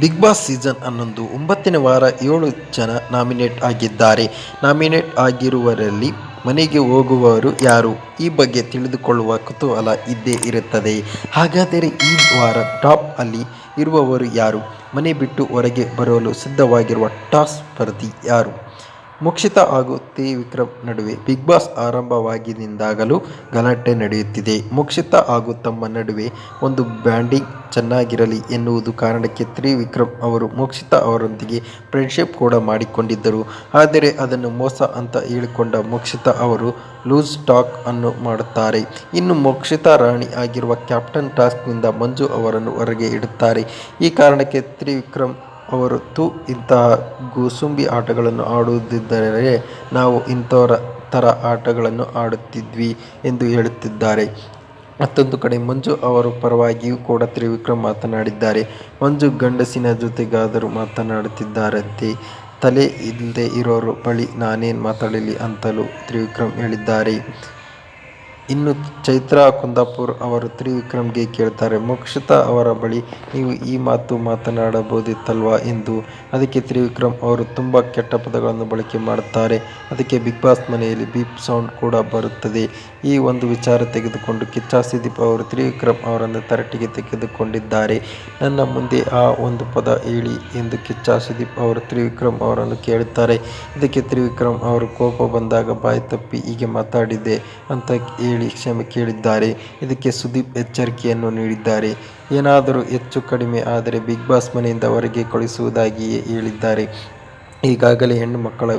Big boss season ಹನ್ನೊಂದು ಒಂಬತ್ತನೇ ವಾರ ಏಳು ಜನ ನಾಮಿನೇಟ್ ಆಗಿದ್ದಾರೆ. ನಾಮಿನೇಟ್ ಆಗಿರುವರಲ್ಲಿ ಮನೆಗೆ ಹೋಗುವವರು ಯಾರು? ಈ ಬಗ್ಗೆ ತಿಳಿದುಕೊಳ್ಳುವ ಕುತೂಹಲ ಇದ್ದೇ ಇರುತ್ತದೆ. ಹಾಗಾದರೆ ಈ ವಾರ ಟಾಪ್ ಅಲ್ಲಿ ಇರುವವರು ಯಾರು? ಮನೆ ಬಿಟ್ಟು ಹೊರಗೆ ಬರಲು ಸಿದ್ಧವಾಗಿರುವ ಟಾಸ್ ಸ್ಪರ್ಧಿ ಯಾರು? ಮೋಕ್ಷಿತಾ ಹಾಗೂ ತ್ರಿವಿಕ್ರಮ್ ನಡುವೆ ಬಿಗ್ ಬಾಸ್ ಆರಂಭವಾಗಿನಿಂದಾಗಲೂ ಗಲಾಟೆ ನಡೆಯುತ್ತಿದೆ. ಮೋಕ್ಷಿತಾ ಹಾಗೂ ತಮ್ಮ ನಡುವೆ ಒಂದು ಬ್ಯಾಂಡಿಂಗ್ ಚೆನ್ನಾಗಿರಲಿ ಎನ್ನುವುದು ಕಾರಣಕ್ಕೆ ತ್ರಿವಿಕ್ರಮ್ ಅವರು ಮೋಕ್ಷಿತಾ ಅವರೊಂದಿಗೆ ಫ್ರೆಂಡ್ಶಿಪ್ ಕೂಡ ಮಾಡಿಕೊಂಡಿದ್ದರು. ಆದರೆ ಅದನ್ನು ಮೋಸ ಅಂತ ಹೇಳಿಕೊಂಡ ಮೋಕ್ಷಿತಾ ಅವರು ಲೂಸ್ ಟಾಕ್ ಅನ್ನು ಮಾಡುತ್ತಾರೆ. ಇನ್ನು ಮೋಕ್ಷಿತಾ ರಾಣಿ ಆಗಿರುವ ಕ್ಯಾಪ್ಟನ್ ಟಾಸ್ಕ್ನಿಂದ ಮಂಜು ಅವರನ್ನು ಹೊರಗೆ ಇಡುತ್ತಾರೆ. ಈ ಕಾರಣಕ್ಕೆ ತ್ರಿವಿಕ್ರಮ್ ಅವರು ತು ಇಂತಹ ಗೂಸುಂಬಿ ಆಟಗಳನ್ನು ಆಡುವುದಿದ್ದರೆ ನಾವು ಇಂಥವರ ಥರ ಆಟಗಳನ್ನು ಆಡುತ್ತಿದ್ವಿ ಎಂದು ಹೇಳುತ್ತಿದ್ದಾರೆ. ಮತ್ತೊಂದು ಕಡೆ ಮಂಜು ಅವರ ಪರವಾಗಿಯೂ ಕೂಡ ತ್ರಿವಿಕ್ರಮ್ ಮಾತನಾಡಿದ್ದಾರೆ. ಮಂಜು ಗಂಡಸಿನ ಜೊತೆಗಾದರೂ ಮಾತನಾಡುತ್ತಿದ್ದಾರಂತೆ. ತಲೆ ಇಲ್ಲದೆ ಇರೋರು ಬಳಿ ನಾನೇನು ಮಾತಾಡಲಿ ಅಂತಲೂ ತ್ರಿವಿಕ್ರಮ್ ಹೇಳಿದ್ದಾರೆ. ಇನ್ನು ಚೈತ್ರಾ ಕುಂದಾಪುರ್ ಅವರು ತ್ರಿವಿಕ್ರಮ್ಗೆ ಕೇಳ್ತಾರೆ ಮೋಕ್ಷಿತಾ ಅವರ ಬಳಿ ನೀವು ಈ ಮಾತು ಮಾತನಾಡಬಹುದಿತ್ತಲ್ವಾ? ಎಂದು. ಅದಕ್ಕೆ ತ್ರಿವಿಕ್ರಮ್ ಅವರು ತುಂಬ ಕೆಟ್ಟ ಪದಗಳನ್ನು ಬಳಕೆ ಮಾಡುತ್ತಾರೆ. ಅದಕ್ಕೆ ಬಿಗ್ ಬಾಸ್ ಮನೆಯಲ್ಲಿ ಬೀಪ್ ಸೌಂಡ್ ಕೂಡ ಬರುತ್ತದೆ. ಈ ಒಂದು ವಿಚಾರ ತೆಗೆದುಕೊಂಡು ಕಿಚ್ಚ ಸುದೀಪ್ ಅವರು ತ್ರಿವಿಕ್ರಮ್ ಅವರನ್ನು ತರಟಿಗೆ ತೆಗೆದುಕೊಂಡಿದ್ದಾರೆ. ನನ್ನ ಮುಂದೆ ಆ ಒಂದು ಪದ ಹೇಳಿ ಎಂದು ಕಿಚ್ಚ ಸುದೀಪ್ ಅವರು ತ್ರಿವಿಕ್ರಮ್ ಅವರನ್ನು ಕೇಳುತ್ತಾರೆ. ಇದಕ್ಕೆ ತ್ರಿವಿಕ್ರಮ್ ಅವರು ಕೋಪ ಬಂದಾಗ ಬಾಯಿ ತಪ್ಪಿ ಹೀಗೆ ಮಾತಾಡಿದೆ ಅಂತ ಕ್ಷಮೆ ಕೇಳಿದ್ದಾರೆ. ಇದಕ್ಕೆ ಸುದೀಪ್ ಎಚ್ಚರಿಕೆಯನ್ನು ನೀಡಿದ್ದಾರೆ. ಏನಾದರೂ ಹೆಚ್ಚು ಕಡಿಮೆ ಆದರೆ ಬಿಗ್ ಬಾಸ್ ಮನೆಯಿಂದ ಹೊರಗೆ ಕಳಿಸುವುದಾಗಿಯೇ ಹೇಳಿದ್ದಾರೆ. ಈಗಾಗಲೇ ಹೆಣ್ಣು ಮಕ್ಕಳ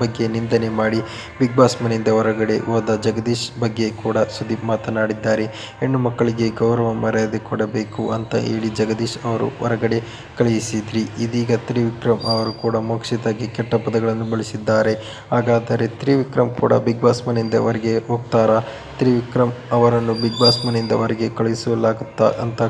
ಬಗ್ಗೆ ನಿಂದನೆ ಮಾಡಿ ಬಿಗ್ ಬಾಸ್ ಮನೆಯಿಂದ ಹೊರಗಡೆ ಹೋದ ಜಗದೀಶ್ ಬಗ್ಗೆ ಕೂಡ ಸುದೀಪ್ ಮಾತನಾಡಿದ್ದಾರೆ. ಹೆಣ್ಣು ಮಕ್ಕಳಿಗೆ ಗೌರವ ಮರ್ಯಾದೆ ಕೊಡಬೇಕು ಅಂತ ಹೇಳಿ ಜಗದೀಶ್ ಅವರು ಹೊರಗಡೆ ಕಳುಹಿಸಿದ್ರಿ. ಇದೀಗ ತ್ರಿವಿಕ್ರಮ್ ಅವರು ಕೂಡ ಮೋಕ್ಷಿತಾಗಿ ಕೆಟ್ಟ ಪದಗಳನ್ನು ಬಳಸಿದ್ದಾರೆ. ಹಾಗಾದರೆ ತ್ರಿವಿಕ್ರಮ್ ಕೂಡ ಬಿಗ್ ಬಾಸ್ ಮನೆಯಿಂದ ಹೊರಗೆ ಹೋಗ್ತಾರಾ? ತ್ರಿವಿಕ್ರಮ್ ಅವರನ್ನು ಬಿಗ್ ಬಾಸ್ ಮನೆಯಿಂದ ಹೊರಗೆ ಕಳುಹಿಸಲಾಗುತ್ತಾ ಅಂತ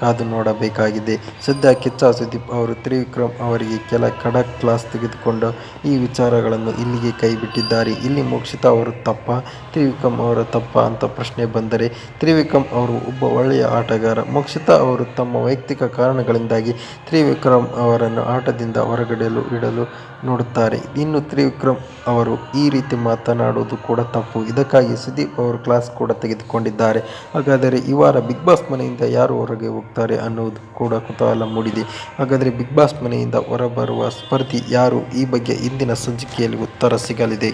ಕಾದು ನೋಡಬೇಕಾಗಿದೆ. ಸದ್ಯ ಕಿಚ್ಚ ಸುದೀಪ್ ಅವರು ತ್ರಿವಿಕ್ರಮ್ ಅವರಿಗೆ ಕೆಲ ಖಡಕ್ ಕ್ಲಾಸ್ ತೆಗೆದುಕೊಂಡು ಈ ವಿಚಾರಗಳನ್ನು ಇಲ್ಲಿಗೆ ಕೈಬಿಟ್ಟಿದ್ದಾರೆ. ಇಲ್ಲಿ ಮೋಕ್ಷಿತಾ ಅವರು ತಪ್ಪ, ತ್ರಿವಿಕ್ರಮ್ ಅವರ ತಪ್ಪ ಅಂತ ಪ್ರಶ್ನೆ ಬಂದರೆ ತ್ರಿವಿಕ್ರಮ್ ಅವರು ಒಬ್ಬ ಒಳ್ಳೆಯ ಆಟಗಾರ. ಮೋಕ್ಷಿತಾ ಅವರು ತಮ್ಮ ವೈಯಕ್ತಿಕ ಕಾರಣಗಳಿಂದಾಗಿ ತ್ರಿವಿಕ್ರಮ್ ಅವರನ್ನು ಆಟದಿಂದ ಹೊರಗಡೆಯಲು ಇಡಲು ನೋಡುತ್ತಾರೆ. ಇನ್ನು ತ್ರಿವಿಕ್ರಮ್ ಅವರು ಈ ರೀತಿ ಮಾತನಾಡುವುದು ಕೂಡ ತಪ್ಪು. ಇದಕ್ಕಾಗಿ ಸುದೀಪ್ ಅವರು ಕ್ಲಾಸ್ ಕೂಡ ತೆಗೆದುಕೊಂಡಿದ್ದಾರೆ. ಹಾಗಾದರೆ ಈ ವಾರ ಬಿಗ್ ಬಾಸ್ ಮನೆಯಿಂದ ಯಾರು ಹೊರಗೆ ಹೋಗ್ತಾರೆ ಅನ್ನೋದು ಕೂಡ ಕುತೂಹಲ ಮೂಡಿದೆ. ಹಾಗಾದರೆ ಬಿಗ್ ಬಾಸ್ ಮನೆಯಿಂದ ಹೊರಬರುವ ಸ್ಪರ್ಧಿ ಯಾರು? ಈ ಬಗ್ಗೆ ಇಂದಿನ ಸಂಚಿಕೆಯಲ್ಲಿ ಉತ್ತರ ಸಿಗಲಿದೆ.